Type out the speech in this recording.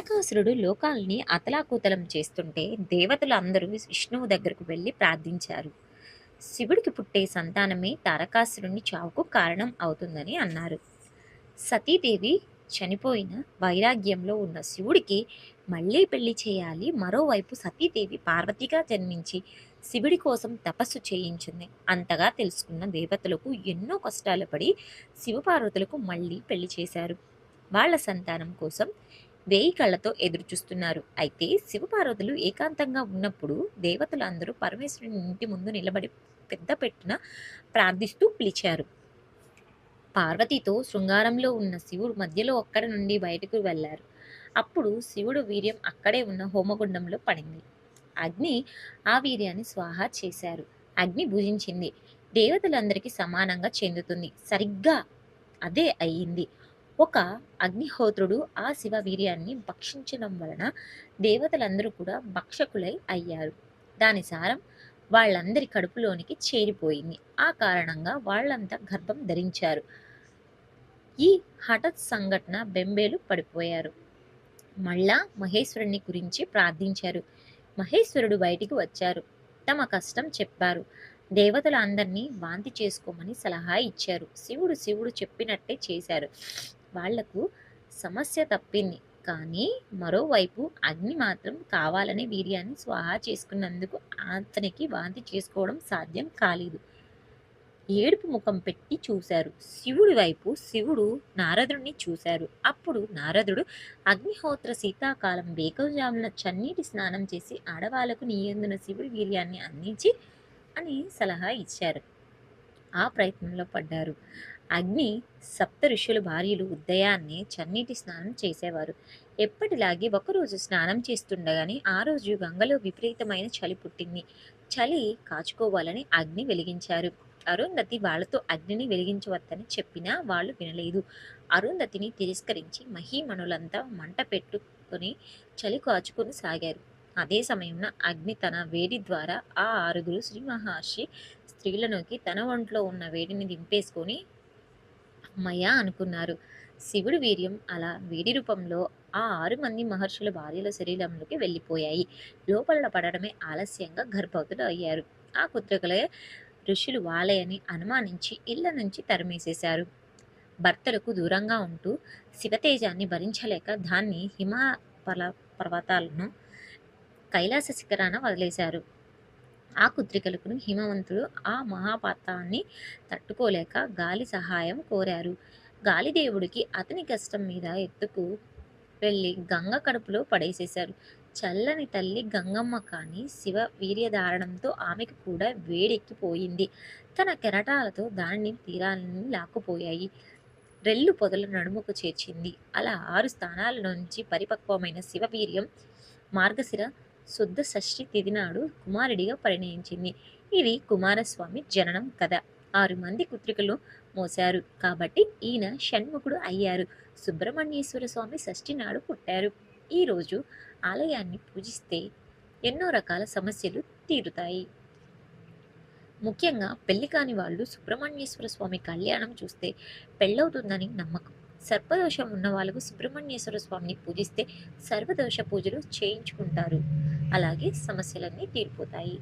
తారకాసురుడు లోకాల్ని అతలాకుతలం చేస్తుంటే దేవతలు అందరూ విష్ణువు దగ్గరకు వెళ్ళి ప్రార్థించారు. శివుడికి పుట్టే సంతానమే తారకాసురుని చావుకు కారణం అవుతుందని అన్నారు. సతీదేవి చనిపోయిన వైరాగ్యంలో ఉన్న శివుడికి మళ్ళీ పెళ్ళి చేయాలి. మరోవైపు సతీదేవి పార్వతిగా జన్మించి శివుడి కోసం తపస్సు చేయించింది. అంతగా తెలుసుకున్న దేవతలకు ఎన్నో కష్టాలు పడి శివపార్వతులకు మళ్ళీ పెళ్ళి చేశారు. వాళ్ళ సంతానం కోసం వేయి కళ్ళతో ఎదురు చూస్తున్నారు అయితే శివపార్వతులు ఏకాంతంగా ఉన్నప్పుడు దేవతలు అందరూ పరమేశ్వరుని ఇంటి ముందు నిలబడి పెద్ద పెట్టున ప్రార్థిస్తూ పిలిచారు. పార్వతితో శృంగారంలో ఉన్న శివుడు మధ్యలో అక్కడి నుండి బయటకు వెళ్ళారు. అప్పుడు శివుడు వీర్యం అక్కడే ఉన్న హోమగుండంలో పడింది. అగ్ని ఆ వీర్యాన్ని స్వాహా చేశారు. అగ్ని భుజించింది. దేవతలందరికీ సమానంగా చెందుతుంది. సరిగ్గా అదే అయ్యింది. ఒక అగ్నిహోత్రుడు ఆ శివ వీర్యాన్ని భక్షించడం వలన దేవతలందరూ కూడా భక్షకులై అయ్యారు. దాని సారం వాళ్ళందరి కడుపులోనికి చేరిపోయింది. ఆ కారణంగా వాళ్ళంతా గర్భం ధరించారు. ఈ హఠత్ సంఘటన బెంబేలు పడిపోయారు. మళ్ళా మహేశ్వరుని గురించి ప్రార్థించారు. మహేశ్వరుడు బయటికి వచ్చారు. తమ కష్టం చెప్పారు. దేవతల అందరినీ వాంతి చేసుకోమని సలహా ఇచ్చారు. శివుడు శివుడు చెప్పినట్టే చేశారు. వాళ్ళకు సమస్య తప్పింది. కానీ మరోవైపు అగ్ని మాత్రం కావాలనే వీర్యాన్ని స్వాహా చేసుకున్నందుకు అతనికి వాంతి చేసుకోవడం సాధ్యం కాలేదు. ఏడుపు ముఖం పెట్టి చూశారు. శివుడి వైపు శివుడు నారదుడిని చూశారు. అప్పుడు నారదుడు అగ్నిహోత్ర శీతాకాలం వేకవజామున చన్నీటి స్నానం చేసి ఆడవాళ్ళకు నీయందున శివుడి వీర్యాన్ని అందించి అని సలహా ఇచ్చారు. ఆ ప్రయత్నంలో పడ్డారు. అగ్ని సప్త ఋషుల భార్యలు ఉదయాన్నే చన్నీటి స్నానం చేసేవారు. ఎప్పటిలాగే ఒకరోజు స్నానం చేస్తుండగానే ఆ రోజు గంగలో విపరీతమైన చలి పుట్టింది. చలి కాచుకోవాలని అగ్ని వెలిగించారు. అరుంధతి వాళ్ళతో అగ్నిని వెలిగించవద్దని చెప్పినా వాళ్ళు వినలేదు. అరుంధతిని తిరస్కరించి మహీమణులంతా మంట పెట్టుకొని చలి కాచుకొని సాగారు. అదే సమయంలో అగ్ని తన వేడి ద్వారా ఆ ఆరుగురు శ్రీ మహర్షి స్త్రీలలోకి తన ఒంట్లో ఉన్న వేడిని దింపేసుకొని అమ్మయ్య అనుకున్నారు. శివుడి వీర్యం అలా వేడి రూపంలో ఆ ఆరు మంది మహర్షుల భార్యల శరీరంలోకి వెళ్ళిపోయాయి. లోపల పడడమే ఆలస్యంగా గర్భవతులు అయ్యారు ఆ కుత్రికలే ఋషులు వాలయని అనుమానించి ఇళ్ళ నుంచి తరిమేసేశారు. భర్తలకు దూరంగా ఉంటూ శివతేజాన్ని భరించలేక దాన్ని హిమాపల పర్వతాలను కైలాస శిఖరాన వదిలేశారు. ఆ కుత్రికలకు హిమవంతుడు ఆ మహాపాతాన్ని తట్టుకోలేక గాలి సహాయం కోరారు. గాలిదేవుడికి అతని కష్టం మీద ఎత్తుకు వెళ్ళి గంగ కడుపులో పడేసేశారు. చల్లని తల్లి గంగమ్మ కానీ శివ వీర్యధారణంతో ఆమెకు కూడా వేడెక్కిపోయింది. తన కెరటాలతో దానిని తీరాలని లాక్కుపోయాయి. రెల్లు పొదల నడుముకు చేర్చింది. అలా ఆరు స్థానాల నుంచి పరిపక్వమైన శివవీర్యం మార్గశిర శుద్ధ షష్ఠి తిథి నాడు కుమారుడిగా పరిణయించింది. ఇది కుమారస్వామి జననం కథ. ఆరు మంది కుత్రికలు మోశారు. కాబట్టి ఈయన షణ్ముఖుడు అయ్యారు. సుబ్రహ్మణ్యేశ్వర స్వామి షష్ఠి నాడు పుట్టారు. ఈరోజు ఆలయాన్ని పూజిస్తే ఎన్నో రకాల సమస్యలు తీరుతాయి. ముఖ్యంగా పెళ్ళి కాని వాళ్ళు సుబ్రహ్మణ్యేశ్వర స్వామి కళ్యాణం చూస్తే పెళ్ళవుతుందని నమ్మకం. సర్పదోషం ఉన్న వాళ్ళకు సుబ్రహ్మణ్యేశ్వర స్వామిని పూజిస్తే సర్వదోష పూజలు చేయించుకుంటారు. అలాగే సమస్యలన్నీ తీరిపోతాయి.